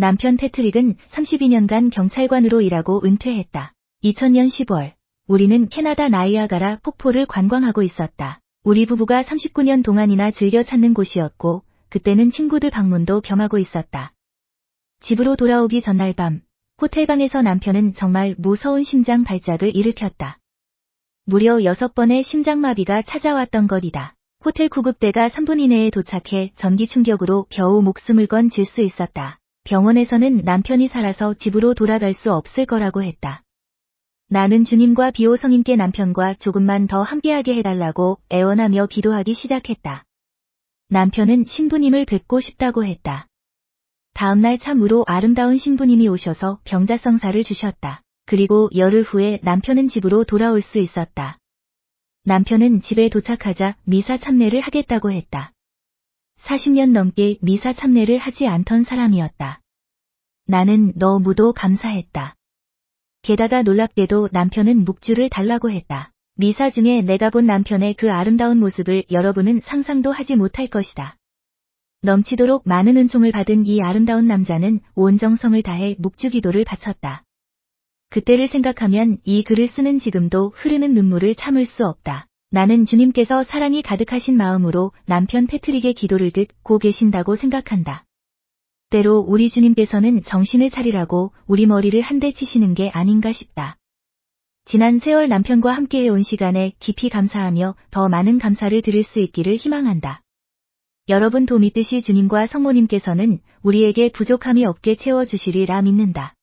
남편 패트릭은 32년간 경찰관으로 일하고 은퇴했다. 2000년 10월, 우리는 캐나다 나이아가라 폭포를 관광하고 있었다. 우리 부부가 39년 동안이나 즐겨 찾는 곳이었고, 그때는 친구들 방문도 겸하고 있었다. 집으로 돌아오기 전날 밤, 호텔방에서 남편은 정말 무서운 심장 발작을 일으켰다. 무려 6번의 심장마비가 찾아왔던 것이다. 호텔 구급대가 3분 이내에 도착해 전기 충격으로 겨우 목숨을 건질 수 있었다. 병원에서는 남편이 살아서 집으로 돌아갈 수 없을 거라고 했다. 나는 주님과 비오 성인께 남편과 조금만 더 함께하게 해달라고 애원하며 기도하기 시작했다. 남편은 신부님을 뵙고 싶다고 했다. 다음날 참으로 아름다운 신부님이 오셔서 병자성사를 주셨다. 그리고 열흘 후에 남편은 집으로 돌아올 수 있었다. 남편은 집에 도착하자 미사 참례를 하겠다고 했다. 40년 넘게 미사 참례를 하지 않던 사람이었다. 나는 너무도 감사했다. 게다가 놀랍게도 남편은 묵주를 달라고 했다. 미사 중에 내가 본 남편의 그 아름다운 모습을 여러분은 상상도 하지 못할 것이다. 넘치도록 많은 은총을 받은 이 아름다운 남자는 온 정성을 다해 묵주 기도를 바쳤다. 그때를 생각하면 이 글을 쓰는 지금도 흐르는 눈물을 참을 수 없다. 나는 주님께서 사랑이 가득하신 마음으로 남편 패트릭의 기도를 듣고 계신다고 생각한다. 때로 우리 주님께서는 정신을 차리라고 우리 머리를 한 대 치시는 게 아닌가 싶다. 지난 세월 남편과 함께 해 온 시간에 깊이 감사하며 더 많은 감사를 드릴 수 있기를 희망한다. 여러분 도 믿듯이 주님과 성모님께서는 우리에게 부족함이 없게 채워주시리라 믿는다.